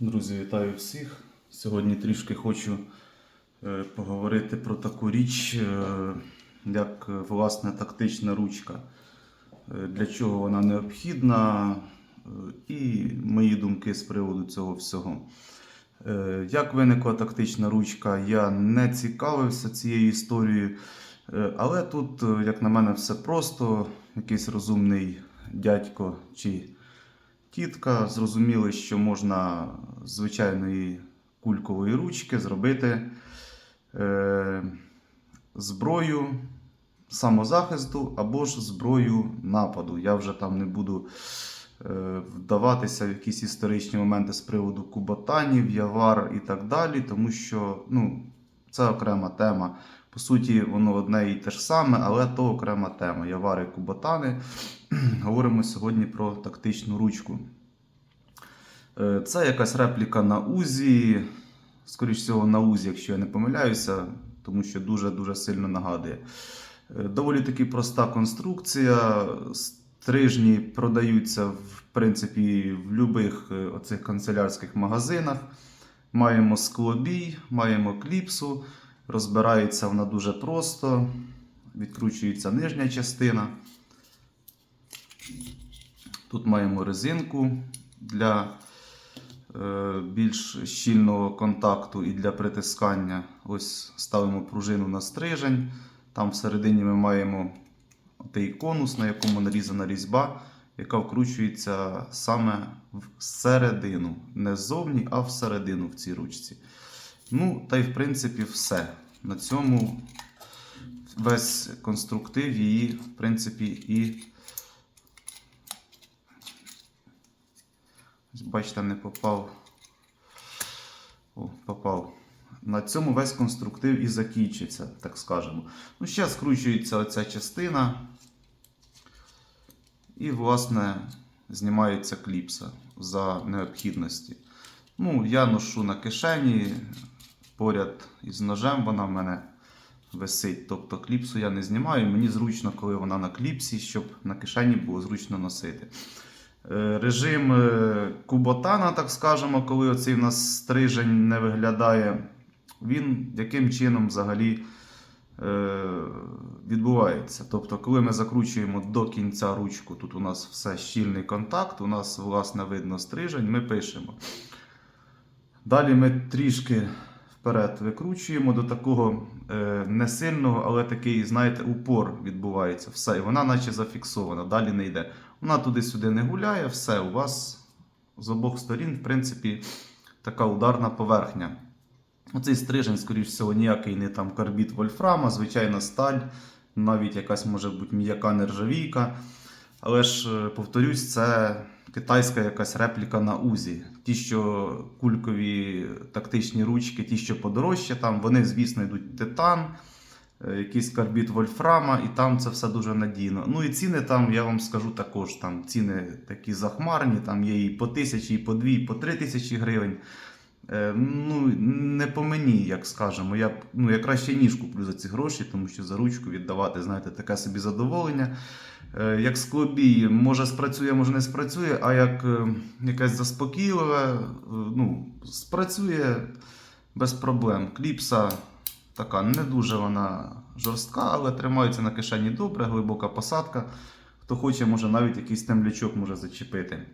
Друзі, вітаю всіх. Сьогодні трішки хочу е, поговорити про таку річ, е, як е, власне тактична ручка. Для чого вона необхідна, і мої думки з приводу цього всього. Як виникла тактична ручка, я не цікавився цією історією. Але тут, як на мене, все просто. Якийсь розумний дядько чи тітка зрозуміли, що можна з звичайної кулькової ручки зробити е, зброю самозахисту або ж зброю нападу. Я вже там не буду е, вдаватися в якісь історичні моменти з приводу куботанів, явар і так далі, тому що ну, це окрема тема. По суті, воно одне і те ж саме, але то окрема тема. Явари, куботани. Говоримо сьогодні про тактичну ручку. Е, Це якась репліка на УЗІ, скоріш всього, на УЗІ, якщо я не помиляюся, тому що дуже-дуже сильно нагадує. Е, Доволі таки проста конструкція. Стрижні продаються в принципі в будь-яких оцих канцелярських магазинах. Маємо склобій, маємо кліпсу. Розбирається вона дуже просто. Відкручується нижня частина. Тут маємо резинку для е, більш щільного контакту і для притискання. Ось ставимо пружину на стрижень. Там всередині ми маємо той конус, на якому нарізана різьба, яка вкручується саме всередину. Не ззовні, а всередину в цій ручці. Ну, та й в принципі все. На цьому весь конструктив її, в принципі, і. Бачите, не попав. О, попав. На цьому весь конструктив і закінчиться, так скажемо. Ну, ще скручується оця частина. І, власне, знімається кліпса за необхідності. Ну, я ношу на кишені поряд із ножем, вона в мене висить. Тобто кліпсу я не знімаю. Мені зручно, коли вона на кліпсі, щоб на кишені було зручно носити. Е, Режим е, куботана, так скажемо, коли оцей в нас стрижень не виглядає, він яким чином взагалі е, відбувається. Тобто, коли ми закручуємо до кінця ручку, тут у нас все щільний контакт, у нас, власне, видно стрижень, ми пишемо. Далі ми трішки вперед викручуємо до такого е, не сильного, але такий, знаєте, упор відбувається. Все, і вона наче зафіксована, далі не йде. Вона туди-сюди не гуляє, все, у вас з обох сторін, в принципі, така ударна поверхня. Оцей стрижень, скоріш всього, ніякий не там карбід вольфрама, звичайна сталь, навіть якась може бути м'яка нержавійка. Але ж, е, повторюсь, це китайська якась репліка на УЗІ. Ті, що кулькові тактичні ручки, ті, що подорожче, там, вони, звісно, йдуть титан, е, якийсь карбід вольфрама, і там це все дуже надійно. Ну і ціни там, я вам скажу також, там ціни такі захмарні, там є і по тисячі, і по дві, і по три тисячі гривень. Е, Ну, не по мені, як скажемо. Я, ну, я краще ніж куплю за ці гроші, тому що за ручку віддавати, знаєте, таке собі задоволення. Е, Як склобій, може спрацює, може не спрацює, а як е, якесь заспокійливе, ну, спрацює без проблем. Кліпса така не дуже вона жорстка, але тримається на кишені добре, глибока посадка. Хто хоче, може навіть якийсь темлячок може зачепити.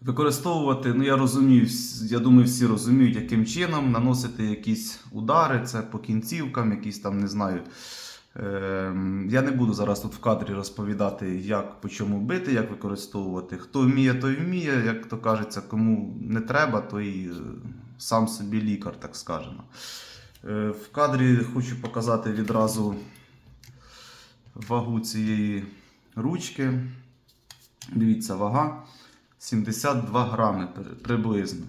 Використовувати, ну я розумію, я думаю, всі розуміють, яким чином наносити якісь удари, це по кінцівкам, якісь там, не знаю. Ем, Я не буду зараз тут в кадрі розповідати, як по чому бити, як використовувати. Хто вміє, той вміє, як то кажеться, кому не треба, той е, сам собі лікар, так скажемо. Е, В кадрі хочу показати відразу вагу цієї ручки. Дивіться, вага 72 грами приблизно.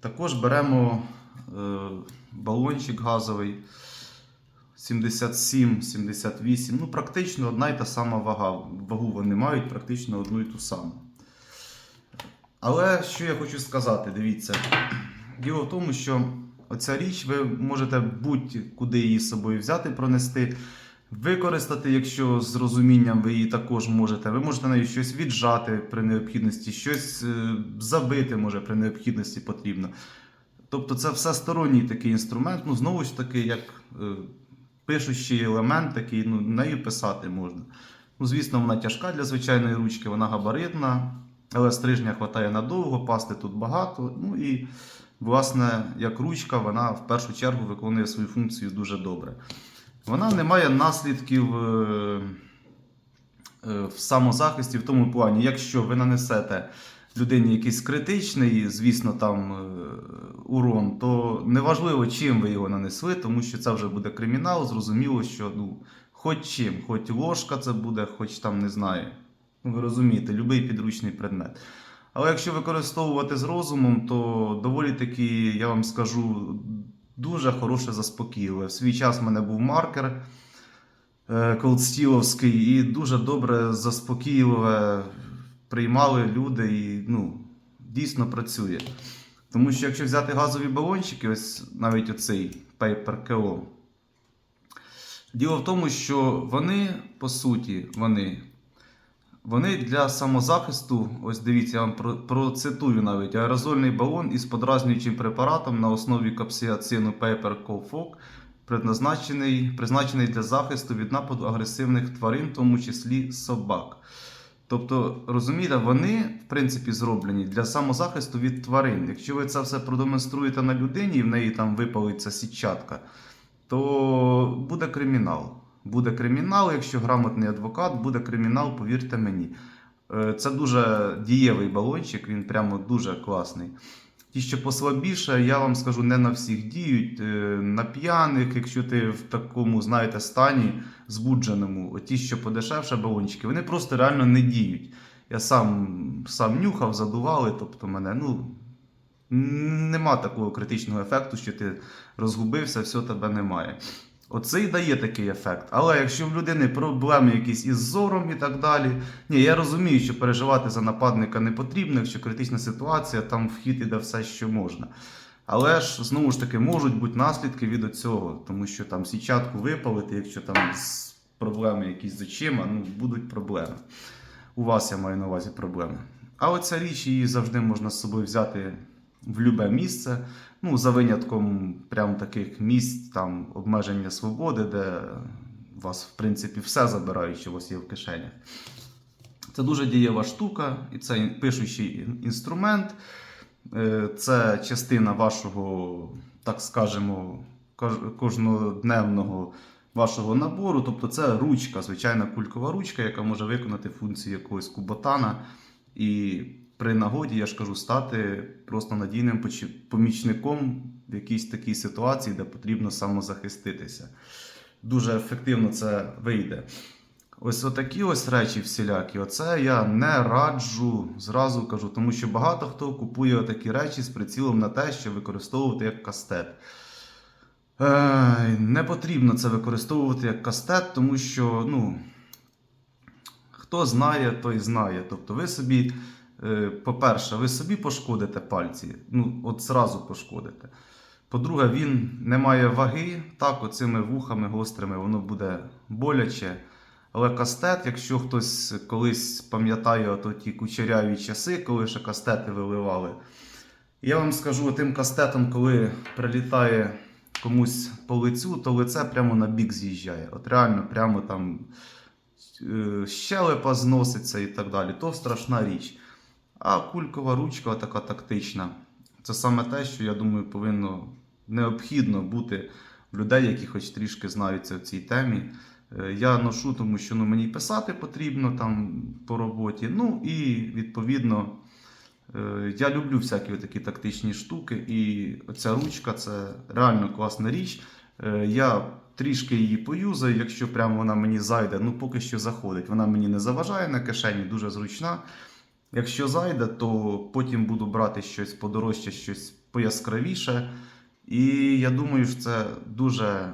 Також беремо е, балончик газовий 77-78. Ну, практично одна і та сама вага. Вагу вони мають практично одну і ту саму. Але що я хочу сказати, дивіться. Діло в тому, що оця річ ви можете будь-куди її з собою взяти, пронести. використати, якщо з розумінням ви її також можете. Ви можете нею щось віджати при необхідності, щось е, забити може при необхідності потрібно. Тобто це всесторонній такий інструмент. Ну, знову ж таки, як е, пишущий елемент, такий, ну, нею писати можна. Ну, звісно, вона тяжка для звичайної ручки, вона габаритна, але стрижня хватає надовго, пасти тут багато. Ну і, власне, як ручка, вона в першу чергу виконує свою функцію дуже добре. Вона не має наслідків е, е, в самозахисті в тому плані, якщо ви нанесете людині якийсь критичний, звісно, там е, урон, то неважливо, чим ви його нанесли, тому що це вже буде кримінал. Зрозуміло, що ну, хоч чим, хоч ложка це буде, хоч там не знаю. Ви розумієте, будь-який підручний предмет. Але якщо використовувати з розумом, то доволі таки, я вам скажу, дуже хороше заспокійливе. В свій час в мене був маркер е, колдстіловський, і дуже добре заспокійливе приймали люди і ну, дійсно працює. Тому що якщо взяти газові балончики, ось навіть оцей Paper KO, діло в тому, що вони, по суті, вони, вони для самозахисту, ось дивіться, я вам процитую навіть аерозольний балон із подразнюючим препаратом на основі капсіацину Paper Cofoc, предназначений, призначений для захисту від нападу агресивних тварин, в тому числі собак. Тобто, розумієте, вони, в принципі, зроблені для самозахисту від тварин. Якщо ви це все продемонструєте на людині і в неї там випалиться сітчатка, то буде кримінал. Буде кримінал, якщо грамотний адвокат, буде кримінал, повірте мені. Е, Це дуже дієвий балончик, він прямо дуже класний. Ті, що послабіше, я вам скажу, не на всіх діють. Е, На п'яних, якщо ти в такому, знаєте, стані збудженому, ті, що подешевше балончики, вони просто реально не діють. Я сам, сам нюхав, задували, тобто мене, ну, нема такого критичного ефекту, що ти розгубився, все тебе немає. Оце і дає такий ефект. Але якщо в людини проблеми якісь із зором і так далі, ні, я розумію, що переживати за нападника не потрібно, якщо критична ситуація, там вхід іде все, що можна. Але ж знову ж таки можуть бути наслідки від цього, тому що там січатку випалити, якщо там проблеми якісь з очима, ну будуть проблеми. У вас я маю на увазі проблеми. А оця річ її завжди можна з собою взяти в любе місце. Ну, за винятком прям таких місць, там обмеження свободи, де вас, в принципі, все забирають, що у вас є в кишенях. Це дуже дієва штука, і це пишучий інструмент. Е, Це частина вашого, так скажемо, кож- кожнодневного вашого набору. Тобто це ручка, звичайна кулькова ручка, яка може виконати функцію якогось куботана. І при нагоді, я ж кажу, стати просто надійним помічником в якійсь такій ситуації, де потрібно самозахиститися. Дуже ефективно це вийде. Ось отакі ось речі всілякі. Оце я не раджу, зразу кажу, тому що багато хто купує такі речі з прицілом на те, щоб використовувати як кастет. Е, не потрібно це використовувати як кастет, тому що, ну, хто знає, той знає. Тобто ви собі, е, по-перше, ви собі пошкодите пальці, ну, от зразу пошкодите. По-друге, він не має ваги, так, оцими вухами гострими воно буде боляче. Але кастет, якщо хтось колись пам'ятає ті кучеряві часи, коли ще кастети виливали, я вам скажу тим кастетом, коли прилітає комусь по лицю, то лице прямо на бік з'їжджає. От реально, прямо там е, щелепа зноситься і так далі. То страшна річ. А кулькова ручка, така тактична, це саме те, що я думаю, повинно необхідно бути в людей, які хоч трішки знаються в цій темі. Е, Я ношу, тому що ну, мені писати потрібно там по роботі. Ну і відповідно е, я люблю всякі такі тактичні штуки. І оця ручка це реально класна річ. Е, Я трішки її поюзаю, якщо прямо вона мені зайде, ну поки що заходить. Вона мені не заважає на кишені, дуже зручна. Якщо зайде, то потім буду брати щось подорожче, щось пояскравіше. І я думаю, що це дуже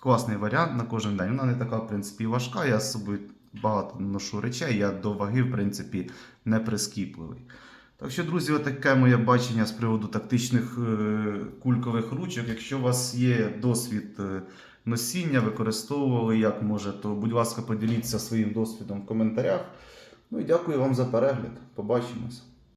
класний варіант на кожен день. Вона не така, в принципі, важка. Я з собою багато ношу речей, я до ваги, в принципі, не прискіпливий. Так що, друзі, отаке моє бачення з приводу тактичних е, кулькових ручок. Якщо у вас є досвід е, носіння, використовували як може, то будь ласка, поділіться своїм досвідом в коментарях. Ну і дякую вам за перегляд. Побачимось.